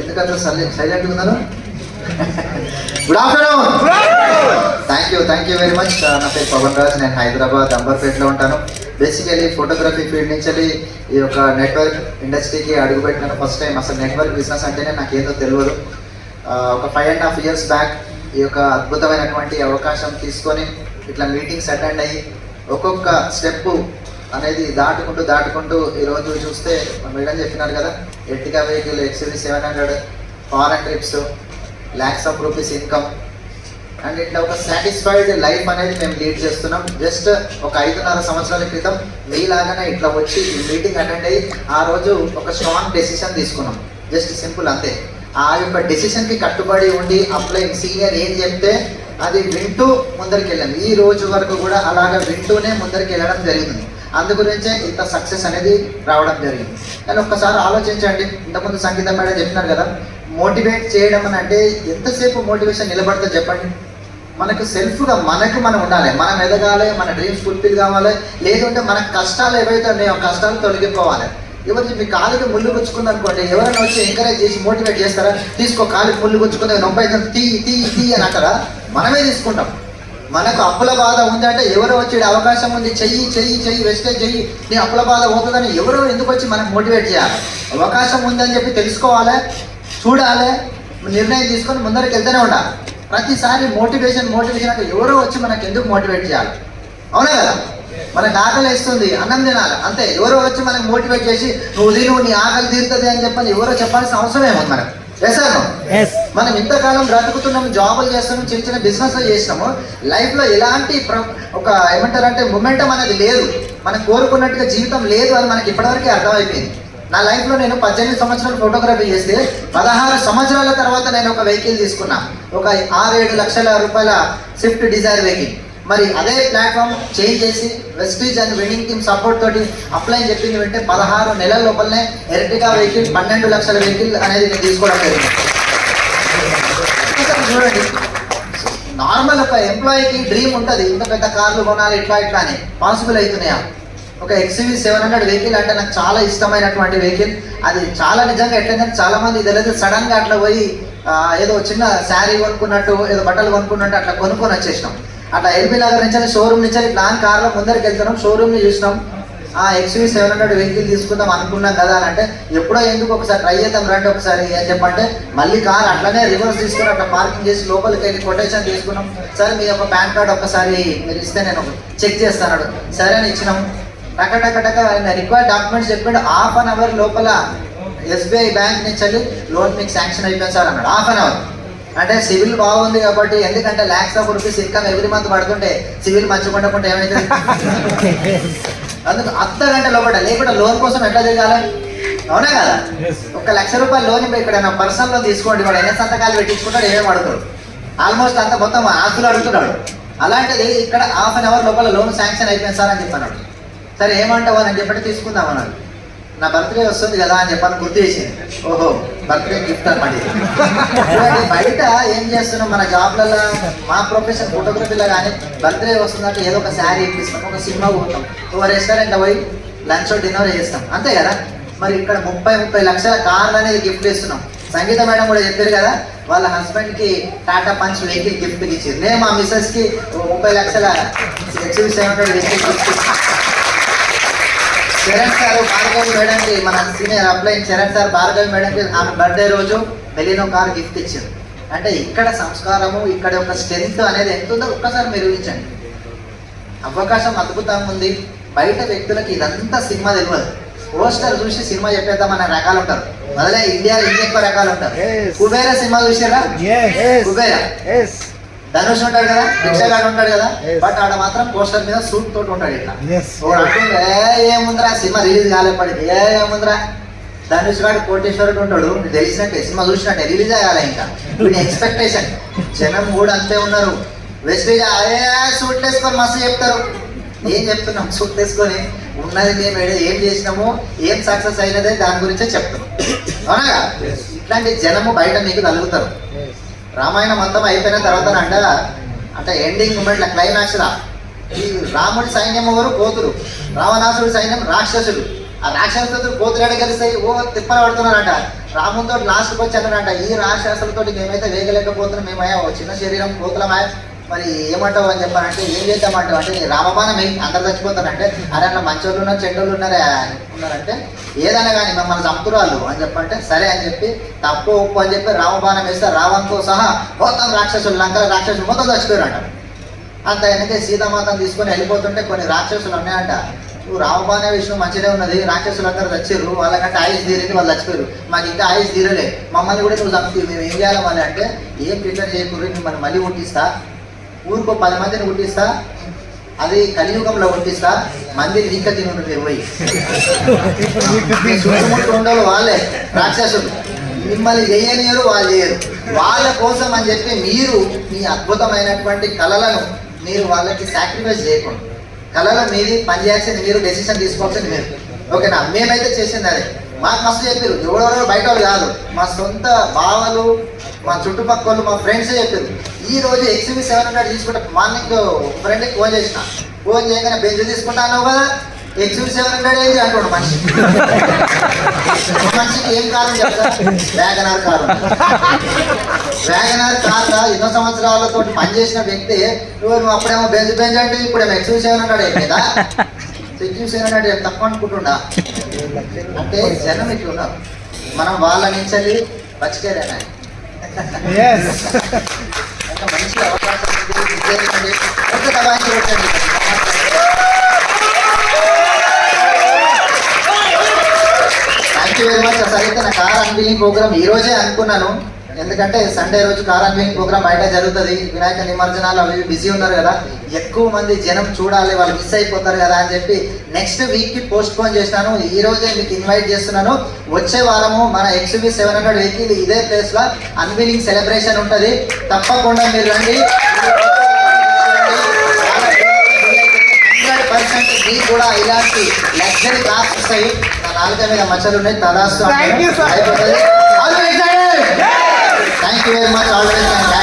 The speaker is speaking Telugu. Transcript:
ఎందుకంటే సైలెంట్ ఉన్నారు? Good afternoon thank you thank you very much నా పేరు పవన్ రాజ్ నేను హైదరాబాద్ అంబర్పేటలో ఉంటాను. బేసికలీ ఫోటోగ్రఫీ ఫీల్డ్ నుంచి ఈ యొక్క నెట్వర్క్ ఇండస్ట్రీకి అడుగుపెట్టినాను ఫస్ట్ టైం అసలు నెట్వర్క్ బిజినెస్ అంటేనే నాకు ఏదో తెలియదు ఒక five and half years back ఈ యొక్క అద్భుతమైనటువంటి అవకాశం తీసుకొని ఇట్లా మీటింగ్స్ అటెండ్ అయ్యి ఒక్కొక్క స్టెప్ అనేది దాటుకుంటూ దాటుకుంటూ ఈరోజు చూస్తే మేడం చెప్పినారు కదా Ertiga vehicle XUV seven hundred foreign trips lakhs of rupees income and ఇట్లా ఒక సాటిస్ఫైడ్ లైఫ్ అనేది మేము లీడ్ చేస్తున్నాం. జస్ట్ ఒక ఐదున్నర సంవత్సరాల క్రితం మీలాగానే ఇట్లా వచ్చి మీటింగ్ అటెండ్ అయ్యి ఆ రోజు ఒక స్ట్రాంగ్ డెసిషన్ తీసుకున్నాం. జస్ట్ సింపుల్ అంతే. ఆ యొక్క డెసిషన్కి కట్టుబడి ఉండి అప్లై సీనియర్ ఏం చెప్తే అది వింటూ ముందరికి వెళ్ళాం ఈ రోజు వరకు కూడా అలాగ వింటూనే ముందరికి వెళ్ళడం జరిగింది. అందు గురించే ఇంత సక్సెస్ అనేది రావడం జరిగింది. కానీ ఒక్కసారి ఆలోచించండి ఇంతకుముందు సంగీతం మేడం చెప్పినారు కదా మోటివేట్ చేయడం అని అంటే ఎంతసేపు మోటివేషన్ నిలబడితే చెప్పండి? మనకు సెల్ఫ్గా మనకు మనం ఉండాలి. మనం ఎదగాలి మన డ్రీమ్స్ ఫుల్ఫిల్ కావాలి. లేదంటే మన కష్టాలు ఏవైతే ఉన్నాయో కష్టాలు తొలగిపోవాలి. ఎవరు మీ కాలుకి ముళ్ళు గుచ్చుకుంది అనుకోండి ఎవరైనా వచ్చి ఎంకరేజ్ చేసి మోటివేట్ చేస్తారా? తీసుకో కాలుకి ముళ్ళు గుచ్చుకుంది నొప్పి అయితే తీ తీ తీ అని అంటారా? మనమే తీసుకుంటాం. మనకు అప్పుల బాధ ఉందంటే ఎవరో వచ్చి అవకాశం ఉంది చెయ్యి చెయ్యి చెయ్యి వెస్టే చెయ్యి నీ అప్పుల బాధ పోతుందని ఎవరో ఎందుకు వచ్చి మనకు మోటివేట్ చేయాలి? అవకాశం ఉందని చెప్పి తెలుసుకోవాలి చూడాలి నిర్ణయం తీసుకొని ముందరికి వెళ్తూనే ఉండాలి. ప్రతిసారి మోటివేషన్ మోటివేషన్ అంటే ఎవరో వచ్చి మనకు ఎందుకు మోటివేట్ చేయాలి? అవునా కదా? మనకు ఆకలి వేస్తుంది అన్నం తినాలి అంతే. ఎవరో వచ్చి మనకు మోటివేట్ చేసి నువ్వు తిను నీ ఆకలి తీరుతుంది అని చెప్పని ఎవరో చెప్పాల్సిన అవసరం ఏముంది మనకు? మనం ఇంతకాలం బ్రతుకుతున్నాము జాబులు చేస్తున్నాము చిన్న చిన్న బిజినెస్ చేసినాము లైఫ్లో ఎలాంటి ఒక ఏమంటారంటే మొమెంటం అనేది లేదు. మనం కోరుకున్నట్టుగా జీవితం లేదు అని మనకి ఇప్పటివరకే అర్థమైపోయింది. నా లైఫ్లో నేను పద్దెనిమిది సంవత్సరాలు ఫోటోగ్రఫీ చేస్తే పదహారు సంవత్సరాల తర్వాత నేను ఒక వెహికల్ తీసుకున్నా. ఒక ఆరు ఏడు లక్షల రూపాయల స్విఫ్ట్ డిజైర్ వెహికల్ మరి అదే ప్లాట్ఫామ్ చేంజ్ చేసి Vestige and wedding team support తోటి అప్లై చెప్పింది వెంటనే పదహారు నెలల లోపలనే ఎర్టిగా వెహికల్ పన్నెండు లక్షల వెహికల్ అనేది నేను తీసుకోవడం జరిగింది. చూడండి. నార్మల్ ఒక ఎంప్లాయీకి డ్రీమ్ ఉంటుంది ఇంత పెద్ద కార్లు కొనాలి ఇట్లా ఇట్లా అని. పాసిబుల్ అవుతున్నాయా? ఒక ఎక్స్వీ సెవెన్ హండ్రెడ్ వెహికల్ అంటే నాకు చాలా ఇష్టమైనటువంటి వెహికల్ అది చాలా నిజంగా ఎట్లయిందంటే చాలా మంది తెలియదు సడన్గా అట్లా పోయి ఏదో చిన్న శారీ కొనుక్కున్నట్టు ఏదో బట్టలు కొనుక్కున్నట్టు అట్లా కొనుక్కొని వచ్చేసినాం. అట్లా ఎల్బీ నగర్ నుంచి షోరూమ్ నుంచి ప్లాన్ కార్లో ముందరికి వెళ్తున్నాం. షోరూమ్ని చూసినాం. ఆ ఎక్స్వీ సెవెన్ హండ్రెడ్ వెహికల్ తీసుకుందాం అనుకున్నాం కదా అని అంటే ఎప్పుడో ఎందుకు ఒకసారి ట్రై చేద్దాం రండి ఒకసారి అని చెప్పంటే మళ్ళీ కార్ అట్లనే రివర్స్ తీసుకుని అట్లా పార్కింగ్ చేసి లోపలికి వెళ్ళి కొటేషన్ తీసుకున్నాం. సరే మీ యొక్క పాన్ కార్డ్ ఒకసారి మీరు ఇస్తే నేను చెక్ చేస్తాను సరే అని ఇచ్చినాం. టకటకటక ఆయన రిక్వైర్డ్ డాక్యుమెంట్స్ చెప్పాడు. హాఫ్ అన్ అవర్ లోపల ఎస్బీఐ బ్యాంక్ నుంచి వెళ్ళి లోన్ మీకు శాంక్షన్ అయిపోయింది సార్ అన్నాడు. Half an hour. అంటే సివిల్ బాగుంది కాబట్టి ఎందుకంటే lakhs of rupees income every month పడుతుంటే సివిల్ ఉండకుంటే ఏమైతుంది అందుకు అర్ధ గంట లోపల లేకుండా లోన్ కోసం ఎట్లా తిరగాలి? అవునా కదా? ఒక లక్ష రూపాయలు లోన్ ఇక్కడ పర్సనల్ లోన్ తీసుకోండి వాడు ఎన్ని సంతకాలు పెట్టించుకుంటాడు ఏమేమి అడుగుతాడు ఆల్మోస్ట్ అంత మొత్తం ఆస్తులు అడుగుతున్నాడు. అలాంటిది ఇక్కడ హాఫ్ అన్ అవర్ లోపల లోన్ శాంక్షన్ అయిపోయింది సార్ అని చెప్పన్నాడు. సరే ఏమంటావు అని చెప్పి తీసుకుందాం అన్నాడు. నా బర్త్డే వస్తుంది కదా అని చెప్పని గుర్తు చేసింది ఓహో బర్త్డే గిఫ్ట్ అనమాట బయట ఏం చేస్తున్నాం మన జాబ్లలో మా ప్రొఫెషన్ ఫోటోగ్రఫీలో కానీ బర్త్డే వస్తుందంటే ఏదో ఒక శారీ ఇప్పిస్తాం ఒక సినిమా పోతాం ఒక రెస్టారెంట్ పోయి లంచ్ డిన్నర్ చేస్తాం. అంతే కదా? మరి ఇక్కడ ముప్పై ముప్పై లక్షల కార్లు అనేది గిఫ్ట్ ఇస్తున్నాం. సంగీత మేడం కూడా చెప్పారు కదా వాళ్ళ హస్బెండ్కి టాటా పంచ్ వెహికల్ గిఫ్ట్ ఇచ్చారు. నేను మా మిస్సెస్కి ముప్పై లక్షల XUV seven hundred vehicle gift Charan sir Bhargavi మేడంకి మన senior upline Charan sir Bhargavi మేడంకి ఆమె బర్త్డే రోజు బెలినో కార్ గిఫ్ట్ ఇచ్చారు. అంటే ఇక్కడ సంస్కారము ఇక్కడ ఒక స్ట్రెంత్ అనేది ఎంత ఉందో ఒక్కసారి మీరు ఊహించండి. అవకాశం అద్భుతంగా ఉంది. బయట వ్యక్తులకి ఇదంతా సినిమా తెలియదు పోస్టర్ చూసి సినిమా చెప్పేద్దాం అనే రకాలు ఉంటారు. మొదలే ఇండియాలో ఇంకా ఎక్కువ రకాలు ఉంటారు. కుబేర సినిమా చూసారా? కుబేర. ధనుష్ ఉంటాడు కదా భిక్షగాడు ఉంటాడు కదా. బట్ ఆడ మాత్రం పోస్టర్ మీద సూట్ తోటి ఉంటాడు ఇట్లా. అంటుండు, ఏ ఏముందిరా సినిమా రిలీజ్ కాలేపడికి ఏ ఏముందిరా ధనుష్ గారు కోటేశ్వరుడు ఉంటాడు తెలిసినట్టే సినిమా చూసినట్టే రిలీజ్ అయ్యాలి ఇంకా. వీడి ఎక్స్పెక్టేషన్ జనం కూడా అంతే ఉన్నారు. వెస్టేజ్ ఏ సూట్ వేసుకొని మస్తు చెప్తారు. ఏం చెప్తున్నాం? సూట్ వేసుకొని ఉన్నది మేము ఏం చేసినాము ఏం సక్సెస్ అయినదే దాని గురించే చెప్తాం. అవునా ఇట్లాంటి జనము బయట మీకు తగులుతారు రామాయణం మొత్తం అయిపోయిన తర్వాత అంట అంటే ఎండింగ్ మూమెంట్ క్లైమాక్స్ ఈ రాముడి సైన్యం ఎవరు? కోతులు. రావణాసుడి సైన్యం రాక్షసుడు ఆ రాక్షసులతో కోతులు ఎడ ఓ తిప్పల పడుతున్నారంట. రాముతో లాస్ట్కి వచ్చి ఈ రాక్షసులతో మేమైతే వేగలేకపోతున్నాం మేమయ్యా ఓ చిన్న శరీరం కోతులమాయ. మరి ఏమంటావు అని చెప్పానంటే ఏం చేద్దామంటావు? అంటే నీ రామబాణం ఏం అందరు చచ్చిపోతారంటే అరే అన్న మంచోళ్ళు ఉన్నారు చెడ్డోళ్ళు ఉన్నారా ఉన్నారంటే ఏదైనా కానీ మమ్మల్ని చంపురాళ్ళు అని చెప్పంటే సరే అని చెప్పి తప్పు ఉప్పు అని చెప్పి రామబాణం వేస్తే రావంతో సహా మొత్తం రాక్షసులు లంకల రాక్షసులు మొత్తం చచ్చిపోయారంట. అంత వెనకే సీతామాతను తీసుకొని వెళ్ళిపోతుంటే కొన్ని రాక్షసులు ఉన్నాయంట. నువ్వు రామబాణ విషయం మంచిగా ఉన్నది రాక్షసులు అందరూ చచ్చిర్రు వాళ్ళకంటే ఆయుష్ తీరింది వాళ్ళు చచ్చిపోయారు. మాకు ఇంకా ఆయుష్ తీరలే మమ్మల్ని కూడా నువ్వు చంపి మేము ఏం చేయాలి మళ్ళీ అంటే ఏం ప్రిపేర్ చేయకూడదు మిమ్మల్ని మళ్ళీ ఉట్టిస్తా ఊరికో పది మందిని పుట్టిస్తా అది కలియుగంలో పుట్టిస్తా మంది నీక తిను ఇరవై చుట్టుముట్టు ఉండవు వాళ్ళే రాక్షసులు. మిమ్మల్ని చేయనియరు వాళ్ళు చేయరు. వాళ్ళ కోసం అని చెప్పి మీరు మీ అద్భుతమైనటువంటి కళలను మీరు వాళ్ళకి సాక్రిఫైస్ చేయకూడదు. కళలో మీది పనిచేయాల్సింది మీరు డెసిషన్ తీసుకోవాల్సింది మీరు. ఓకేనా? మేమైతే చేసింది అదే. మాకు మస్తు చెప్పారు ఎవరెవరో బయట వాళ్ళు కాదు. మా సొంత బావలు మా చుట్టుపక్కల మా ఫ్రెండ్సే చెప్పారు ఈ రోజు ఎక్స్యూవీ సెవెన్ హండ్రెడ్ తీసుకుంటే మార్నింగ్ ఫ్రెండ్కి ఫోన్ చేసిన. ఫోన్ చేయగానే బెంజ్ తీసుకుంటాను కదా ఎక్స్యూవీ సెవెన్ హండ్రెడ్ ఏంటి అంటాడు మనిషి. మనిషికి ఏం కారణం చెప్తా? వ్యాగనార్ కారు వ్యాగనార్ కార్ ఎన్నో సంవత్సరాలతో పనిచేసిన వ్యక్తి నువ్వు అప్పుడేమో బెంజ్ బెంజ్ అంటే ఇప్పుడేమో ఎక్స్యూవీ సెవెన్ హండ్రెడ్ అయిపోయిందా? ఎక్స్యూవీ సెవెన్ హండ్రెడ్ ఏం తక్కువ అనుకుంటుండా? అంటే జనం ఇట్లున్నారు మనం వాళ్ళ నుంచి బతికేరేనా ఒక మంచి అవకాశం ఉంది. విజయించండి. ఒక దబాయించి కొట్టండి. థ్యాంక్ యూ వెరీ మచ్ అసలు అయితే నా కార్ అన్వీలింగ్ ప్రోగ్రామ్ ఈ రోజే అనుకున్నాను ఎందుకంటే సండే రోజు కార్ అన్వీలింగ్ ప్రోగ్రామ్ బయట జరుగుతుంది. వినాయక నిమజ్జనాలు అవి బిజీ ఉన్నారు కదా. ఎక్కువ మంది జనం చూడాలి వాళ్ళు మిస్ అయిపోతారు కదా అని చెప్పి నెక్స్ట్ వీక్కి పోస్ట్ పోన్ చేసినాను. ఈ రోజే మీకు ఇన్వైట్ చేస్తున్నాను. వచ్చే వారము మన ఎక్స్బీ సెవెన్ హండ్రెడ్ వెహికల్ ఇదే ప్లేస్లో అన్వీలింగ్ సెలబ్రేషన్ ఉంటది. తప్పకుండా మీరు రండి. హండ్రెడ్ పర్సెంట్ మీకు కూడా ఇలాంటి లగ్జరీ కార్స్ వస్తాయి. నా నాలుక మీద మచ్చలు ఉన్నాయి. తదాస్తు. అయిపోతుంది. 哎，没招人。